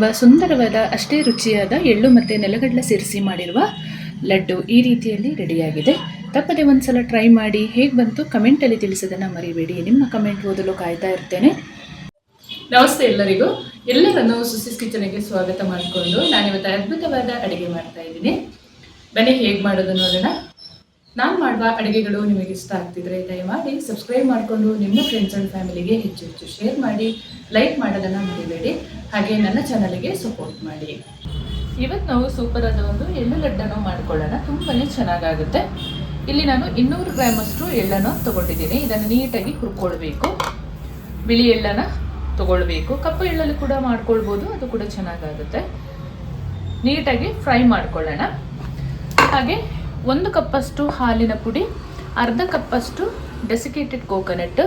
ತುಂಬ ಸುಂದರವಾದ, ಅಷ್ಟೇ ರುಚಿಯಾದ ಎಳ್ಳು ಮತ್ತು ನೆಲಗಡಲೆ ಸೇರಿಸಿ ಮಾಡಿರುವ ಲಡ್ಡು ಈ ರೀತಿಯಲ್ಲಿ ರೆಡಿಯಾಗಿದೆ. ತಪ್ಪದೆ ಒಂದ್ಸಲ ಟ್ರೈ ಮಾಡಿ ಹೇಗೆ ಬಂತು ಕಮೆಂಟಲ್ಲಿ ತಿಳಿಸೋದನ್ನು ಮರಿಬೇಡಿ. ನಿಮ್ಮ ಕಮೆಂಟ್ ಓದಲು ಕಾಯ್ತಾ ಇರ್ತೇನೆ. ನಮಸ್ತೆ ಎಲ್ಲರಿಗೂ. ಎಲ್ಲರನ್ನು ಸುಸಿಸ್ ಕಿಚನ್ಗೆ ಸ್ವಾಗತ ಮಾಡಿಕೊಂಡು ನಾನಿವತ್ತು ಅದ್ಭುತವಾದ ಅಡುಗೆ ಮಾಡ್ತಾ ಇದ್ದೀನಿ. ಬನ್ನಿ ಹೇಗೆ ಮಾಡೋದು ನೋಡೋಣ. ನಾನು ಮಾಡುವ ಅಡುಗೆಗಳು ನಿಮಗೆ ಇಷ್ಟ ಆಗ್ತಿದ್ರೆ ದಯಮಾಡಿ ಸಬ್ಸ್ಕ್ರೈಬ್ ಮಾಡಿಕೊಂಡು ನಿಮ್ಮ ಫ್ರೆಂಡ್ಸ್ ಆ್ಯಂಡ್ ಫ್ಯಾಮಿಲಿಗೆ ಹೆಚ್ಚು ಹೆಚ್ಚು ಶೇರ್ ಮಾಡಿ ಲೈಕ್ ಮಾಡೋದನ್ನು ಮರಿಬೇಡಿ. ಹಾಗೆ ನನ್ನ ಚಾನಲಿಗೆ ಸಪೋರ್ಟ್ ಮಾಡಿ. ಇವತ್ತು ನಾವು ಸೂಪರ್ ಆದ ಒಂದು ಎಳ್ಳು ಲಡ್ಡನ್ನು ಮಾಡ್ಕೊಳ್ಳೋಣ. ತುಂಬಾ ಚೆನ್ನಾಗಾಗುತ್ತೆ. ಇಲ್ಲಿ ನಾನು ಇನ್ನೂರು ಗ್ರಾಮ್ ಅಷ್ಟು ಎಳ್ಳನ್ನು ತಗೊಂಡಿದ್ದೀನಿ. ಇದನ್ನು ನೀಟಾಗಿ ಹುರ್ಕೊಳ್ಬೇಕು. ಬಿಳಿ ಎಳ್ಳನ್ನು ತೊಗೊಳ್ಬೇಕು. ಕಪ್ಪು ಎಳ್ಳಲ್ಲಿ ಕೂಡ ಮಾಡ್ಕೊಳ್ಬೋದು. ಅದು ಕೂಡ ಚೆನ್ನಾಗಾಗುತ್ತೆ. ನೀಟಾಗಿ ಫ್ರೈ ಮಾಡ್ಕೊಳ್ಳೋಣ. ಹಾಗೆ ಒಂದು ಕಪ್ಪಷ್ಟು ಹಾಲಿನ ಪುಡಿ, ಅರ್ಧ ಕಪ್ಪಷ್ಟು ಡೆಸಿಕೇಟೆಡ್ ಕೋಕೋನಟ್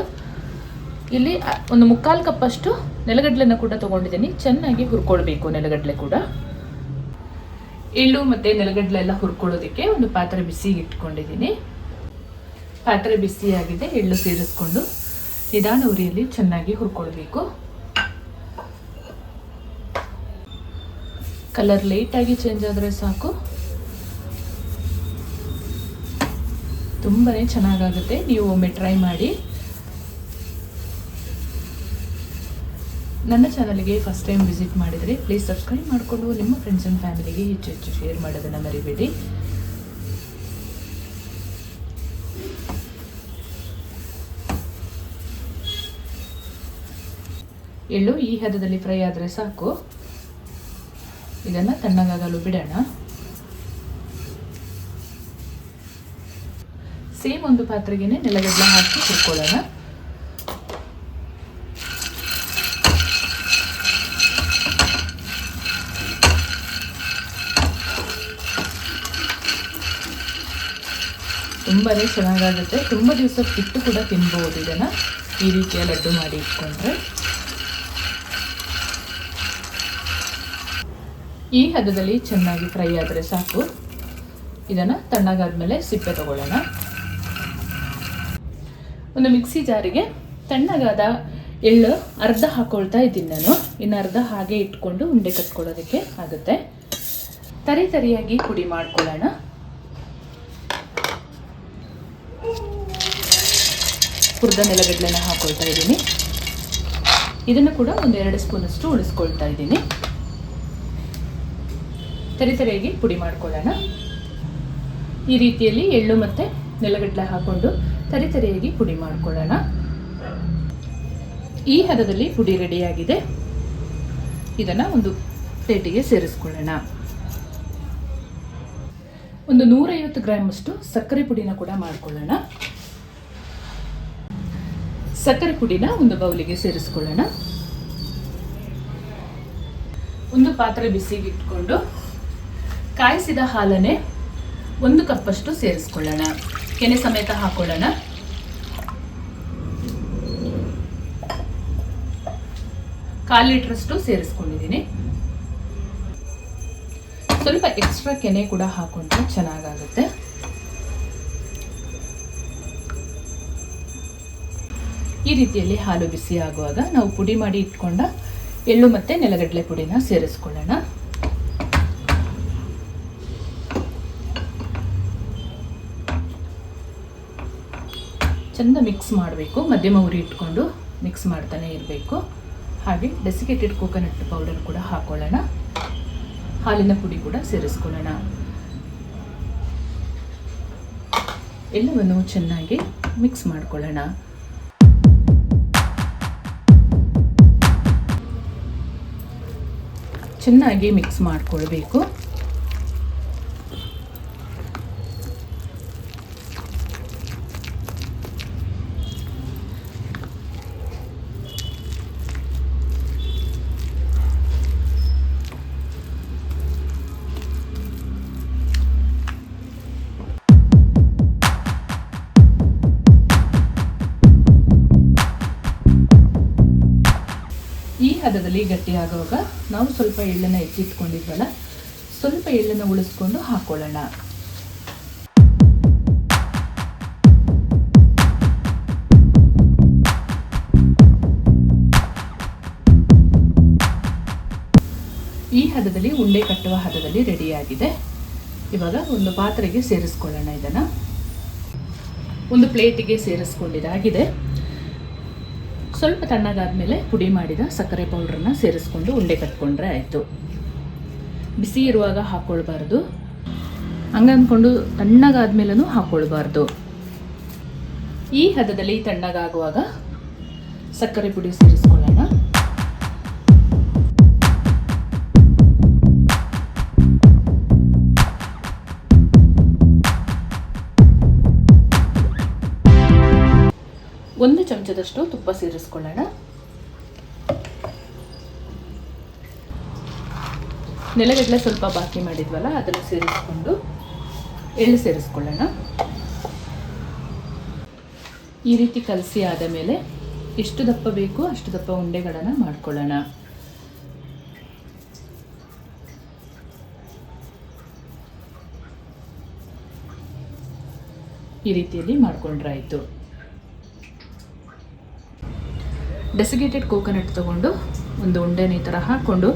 ಇಲ್ಲಿ ಒಂದು ಮುಕ್ಕಾಲು ಕಪ್ಪಷ್ಟು ನೆಲಗಡಲೆನ ಕೂಡ ತಗೊಂಡಿದ್ದೀನಿ. ಚೆನ್ನಾಗಿ ಹುರ್ಕೊಳ್ಬೇಕು ನೆಲಗಡಲೆ ಕೂಡ. ಎಳ್ಳು ಮತ್ತು ನೆಲಗಡಲೆ ಎಲ್ಲ ಹುರ್ಕೊಳ್ಳೋದಕ್ಕೆ ಒಂದು ಪಾತ್ರೆ ಬಿಸಿ ಇಟ್ಕೊಂಡಿದ್ದೀನಿ. ಪಾತ್ರೆ ಬಿಸಿಯಾಗಿದೆ ಎಳ್ಳು ಸೇರಿಸ್ಕೊಂಡು ನಿಧಾನ ಉರಿಯಲ್ಲಿ ಚೆನ್ನಾಗಿ ಹುರ್ಕೊಳ್ಬೇಕು. ಕಲರ್ ಲೇಟಾಗಿ ಚೇಂಜ್ ಆದರೆ ಸಾಕು. ತುಂಬಾ ಚೆನ್ನಾಗಾಗುತ್ತೆ. ನೀವು ಒಮ್ಮೆ ಟ್ರೈ ಮಾಡಿ. ನನ್ನ ಚಾನಲ್ಗೆ ಫಸ್ಟ್ ಟೈಮ್ ವಿಸಿಟ್ ಮಾಡಿದರೆ ಪ್ಲೀಸ್ ಸಬ್ಸ್ಕ್ರೈಬ್ ಮಾಡಿಕೊಂಡು ನಿಮ್ಮ ಫ್ರೆಂಡ್ಸ್ ಆ್ಯಂಡ್ ಫ್ಯಾಮಿಲಿಗೆ ಹೆಚ್ಚು ಹೆಚ್ಚು ಶೇರ್ ಮಾಡೋದನ್ನು ಮರಿಬೇಡಿ. ಎಳ್ಳು ಈ ಹದದಲ್ಲಿ ಫ್ರೈ ಆದರೆ ಸಾಕು. ಇದನ್ನು ತಣ್ಣಗಾಗಲು ಬಿಡೋಣ. ಸೇಮ್ ಒಂದು ಪಾತ್ರೆಗೆ ನೆಲಗಡಲೆ ಹಾಕಿ ಹುರ್ಕೊಳ್ಳೋಣ. ತುಂಬಾ ಚೆನ್ನಾಗಾಗುತ್ತೆ. ತುಂಬ ದಿವಸ ಬಿಟ್ಟು ಕೂಡ ತಿನ್ಬೋದು ಇದನ್ನು. ಈ ರೀತಿಯ ಲಡ್ಡು ಮಾಡಿ ಇಟ್ಕೊಂಡ್ರೆ. ಈ ಹದದಲ್ಲಿ ಚೆನ್ನಾಗಿ ಫ್ರೈ ಆದರೆ ಸಾಕು. ಇದನ್ನು ತಣ್ಣಗಾದ್ಮೇಲೆ ಸಿಪ್ಪೆ ತಗೊಳ್ಳೋಣ. ಒಂದು ಮಿಕ್ಸಿ ಜಾರಿಗೆ ತಣ್ಣಗಾದ ಎಳ್ಳು ಅರ್ಧ ಹಾಕೊಳ್ತಾ ಇದ್ದೀನಿ ನಾನು. ಇನ್ನು ಅರ್ಧ ಹಾಗೆ ಇಟ್ಕೊಂಡು ಉಂಡೆ ಕಟ್ಕೊಳ್ಳೋದಕ್ಕೆ ಆಗುತ್ತೆ. ತರಿ ತರಿಯಾಗಿ ಪುಡಿ ಮಾಡ್ಕೊಳ್ಳೋಣ. ಹುರಿದ ನೆಲಗಡಲೆನ ಹಾಕ್ಕೊಳ್ತಾ ಇದ್ದೀನಿ. ಇದನ್ನು ಕೂಡ ಒಂದು ಎರಡು ಸ್ಪೂನಷ್ಟು ಉಳಿಸ್ಕೊಳ್ತಾ ಇದ್ದೀನಿ. ತರಿ ತರಿಯಾಗಿ ಪುಡಿ ಮಾಡ್ಕೊಳ್ಳೋಣ. ಈ ರೀತಿಯಲ್ಲಿ ಎಳ್ಳು ಮತ್ತು ನೆಲಗಡಲೆ ಹಾಕೊಂಡು ತರಿ ತರಿಯಾಗಿ ಪುಡಿ ಮಾಡ್ಕೊಳ್ಳೋಣ. ಈ ಹದದಲ್ಲಿ ಪುಡಿ ರೆಡಿಯಾಗಿದೆ. ಇದನ್ನು ಒಂದು ಪ್ಲೇಟಿಗೆ ಸೇರಿಸ್ಕೊಳ್ಳೋಣ. ಒಂದು ನೂರೈವತ್ತು ಗ್ರಾಮ್ ಅಷ್ಟು ಸಕ್ಕರೆ ಪುಡಿನ ಕೂಡ ಮಾಡಿಕೊಳ್ಳೋಣ. ಸಕ್ಕರೆ ಪುಡಿನ ಒಂದು ಬೌಲಿಗೆ ಸೇರಿಸ್ಕೊಳ್ಳೋಣ. ಒಂದು ಪಾತ್ರೆ ಬಿಸಿಗಿಟ್ಕೊಂಡು ಕಾಯಿಸಿದ ಹಾಲನ್ನೇ ಒಂದು ಕಪ್ಪಷ್ಟು ಸೇರಿಸ್ಕೊಳ್ಳೋಣ. ಕೆನೆ ಸಮೇತ ಹಾಕೊಳ್ಳೋಣ. ಕಾಲು ಲೀಟ್ರಷ್ಟು ಸೇರಿಸ್ಕೊಂಡಿದ್ದೀನಿ. ಸ್ವಲ್ಪ ಎಕ್ಸ್ಟ್ರಾ ಕೆನೆ ಕೂಡ ಹಾಕೊಂಡ್ರೆ ಚೆನ್ನಾಗಾಗುತ್ತೆ. ಈ ರೀತಿಯಲ್ಲಿ ಹಾಲು ಬಿಸಿ ಆಗುವಾಗ ನಾವು ಪುಡಿ ಮಾಡಿ ಇಟ್ಕೊಂಡ ಎಳ್ಳು ಮತ್ತು ನೆಲಗಡಲೆ ಪುಡಿನ ಸೇರಿಸ್ಕೊಳ್ಳೋಣ. ಚೆಂದ ಮಿಕ್ಸ್ ಮಾಡಬೇಕು. ಮಧ್ಯಮ ಉರಿ ಇಟ್ಕೊಂಡು ಮಿಕ್ಸ್ ಮಾಡ್ತಾನೆ ಇರಬೇಕು. ಹಾಗೆ ಡೆಸಿಕೇಟೆಡ್ ಕೋಕೋನಟ್ ಪೌಡರ್ ಕೂಡ ಹಾಕೊಳ್ಳೋಣ. ಹಾಲಿನ ಪುಡಿ ಕೂಡ ಸೇರಿಸ್ಕೊಳ್ಳೋಣ. ಎಲ್ಲವನ್ನು ಚೆನ್ನಾಗಿ ಮಿಕ್ಸ್ ಮಾಡ್ಕೊಳ್ಳೋಣ. ಚೆನ್ನಾಗಿ ಮಿಕ್ಸ್ ಮಾಡಿಕೊಳ್ಬೇಕು. ಹದದಲ್ಲಿ ಗಟ್ಟಿಯಾಗುವಾಗ ನಾವು ಸ್ವಲ್ಪ ಎಳ್ಳನ್ನು ಹೆಚ್ಚಿಟ್ಕೊಂಡಿದ್ವಲ್ಲ ಸ್ವಲ್ಪ ಎಳ್ಳನ್ನು ಉಳಿಸ್ಕೊಂಡು ಹಾಕೊಳ್ಳೋಣ. ಹದದಲ್ಲಿ ಉಂಡೆ ಕಟ್ಟುವ ಹದದಲ್ಲಿ ರೆಡಿಯಾಗಿದೆ. ಇವಾಗ ಒಂದು ಪಾತ್ರೆಗೆ ಸೇರಿಸ್ಕೊಳ್ಳೋಣ ಇದನ್ನು. ಒಂದು ಪ್ಲೇಟಿಗೆ ಸೇರಿಸ್ಕೊಂಡಿದ್ದಾಗಿದೆ. ಸ್ವಲ್ಪ ತಣ್ಣಗಾದ್ಮೇಲೆ ಪುಡಿ ಮಾಡಿದ ಸಕ್ಕರೆ ಪೌಡ್ರನ್ನ ಸೇರಿಸ್ಕೊಂಡು ಉಂಡೆ ಕಟ್ಕೊಂಡ್ರೆ ಆಯಿತು. ಬಿಸಿ ಇರುವಾಗ ಹಾಕ್ಕೊಳ್ಬಾರ್ದು ಹಂಗಂದ್ಕೊಂಡು ತಣ್ಣಗಾದ್ಮೇಲೂ ಹಾಕ್ಕೊಳ್ಬಾರ್ದು ಈ ಹದದಲ್ಲಿ ತಣ್ಣಗಾಗುವಾಗ ಸಕ್ಕರೆ ಪುಡಿ ಸೇರಿಸ್ಕೊಳ್ಳೋಣ. ಒಂದು ಚಮಚದಷ್ಟು ತುಪ್ಪ ಸೇರಿಸ್ಕೊಳ್ಳೋಣ. ನೆಲಗಡಲೆ ಸ್ವಲ್ಪ ಬಾಕಿ ಮಾಡಿದ್ವಲ್ಲ, ಅದನ್ನು ಸೇರಿಸ್ಕೊಂಡು ಎಳ್ಳು ಸೇರಿಸ್ಕೊಳ್ಳೋಣ. ಈ ರೀತಿ ಕಲಸಿ ಆದ ಮೇಲೆ ಎಷ್ಟು ದಪ್ಪ ಬೇಕು ಅಷ್ಟು ದಪ್ಪ ಉಂಡೆಗಳನ್ನು ಮಾಡ್ಕೊಳ್ಳೋಣ. ಈ ರೀತಿಯಲ್ಲಿ ಮಾಡ್ಕೊಂಡ್ರೆ ಆಯಿತು ಡೆಸಿಗೇಟೆಡ್ ಕೋಕೋನಟ್ ತಗೊಂಡು ಒಂದು ಉಂಡೆನೇ ಥರ ಹಾಕ್ಕೊಂಡು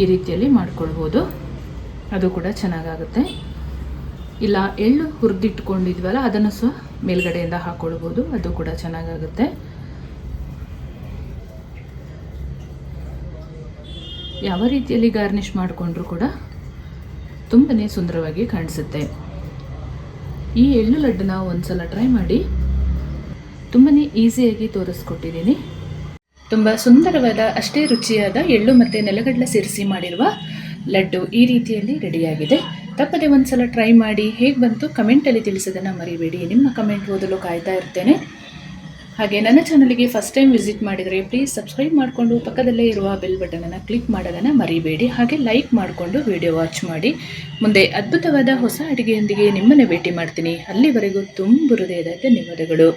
ಈ ರೀತಿಯಲ್ಲಿ ಮಾಡ್ಕೊಳ್ಬೋದು. ಅದು ಕೂಡ ಚೆನ್ನಾಗಾಗುತ್ತೆ. ಇಲ್ಲ, ಎಳ್ಳು ಹುರಿದಿಟ್ಕೊಂಡಿದ್ವಲ್ಲ, ಅದನ್ನು ಸಹ ಮೇಲ್ಗಡೆಯಿಂದ ಹಾಕ್ಕೊಳ್ಬೋದು ಅದು ಕೂಡ ಚೆನ್ನಾಗಾಗುತ್ತೆ. ಯಾವ ರೀತಿಯಲ್ಲಿ ಗಾರ್ನಿಷ್ ಮಾಡಿಕೊಂಡ್ರೂ ಕೂಡ ತುಂಬನೇ ಸುಂದರವಾಗಿ ಕಾಣಿಸುತ್ತೆ. ಈ ಎಳ್ಳು ಲಡ್ಡನ್ನ ಒಂದ್ಸಲ ಟ್ರೈ ಮಾಡಿ ತುಂಬನೇ ಈಸಿಯಾಗಿ ತೋರಿಸ್ಕೊಟ್ಟಿದ್ದೀನಿ. ತುಂಬ ಸುಂದರವಾದ, ಅಷ್ಟೇ ರುಚಿಯಾದ ಎಳ್ಳು ಮತ್ತು ನೆಲಗಡಲೆ ಸೇರಿಸಿ ಮಾಡಿರುವ ಲಡ್ಡು ಈ ರೀತಿಯಲ್ಲಿ ರೆಡಿಯಾಗಿದೆ. ತಪ್ಪದೆ ಒಂದ್ಸಲ ಟ್ರೈ ಮಾಡಿ ಹೇಗೆ ಬಂತು ಕಮೆಂಟಲ್ಲಿ ತಿಳಿಸೋದನ್ನು ಮರಿಬೇಡಿ. ನಿಮ್ಮ ಕಮೆಂಟ್ ಓದಲು ಕಾಯ್ತಾ ಇರ್ತೇನೆ. ಹಾಗೆ ನನ್ನ ಚಾನಲ್ಗೆ ಫಸ್ಟ್ ಟೈಮ್ ವಿಸಿಟ್ ಮಾಡಿದರೆ ಪ್ಲೀಸ್ ಸಬ್ಸ್ಕ್ರೈಬ್ ಮಾಡಿಕೊಂಡು ಪಕ್ಕದಲ್ಲೇ ಇರುವ ಬೆಲ್ ಬಟನನ್ನು ಕ್ಲಿಕ್ ಮಾಡೋದನ್ನು ಮರಿಬೇಡಿ. ಹಾಗೆ ಲೈಕ್ ಮಾಡಿಕೊಂಡು ವಿಡಿಯೋ ವಾಚ್ ಮಾಡಿ. ಮುಂದೆ ಅದ್ಭುತವಾದ ಹೊಸ ಅಡುಗೆಯೊಂದಿಗೆ ನಿಮ್ಮನ್ನೇ ಭೇಟಿ ಮಾಡ್ತೀನಿ. ಅಲ್ಲಿವರೆಗೂ ತುಂಬ ಹೃದಯದ ಧನ್ಯವಾದಗಳು.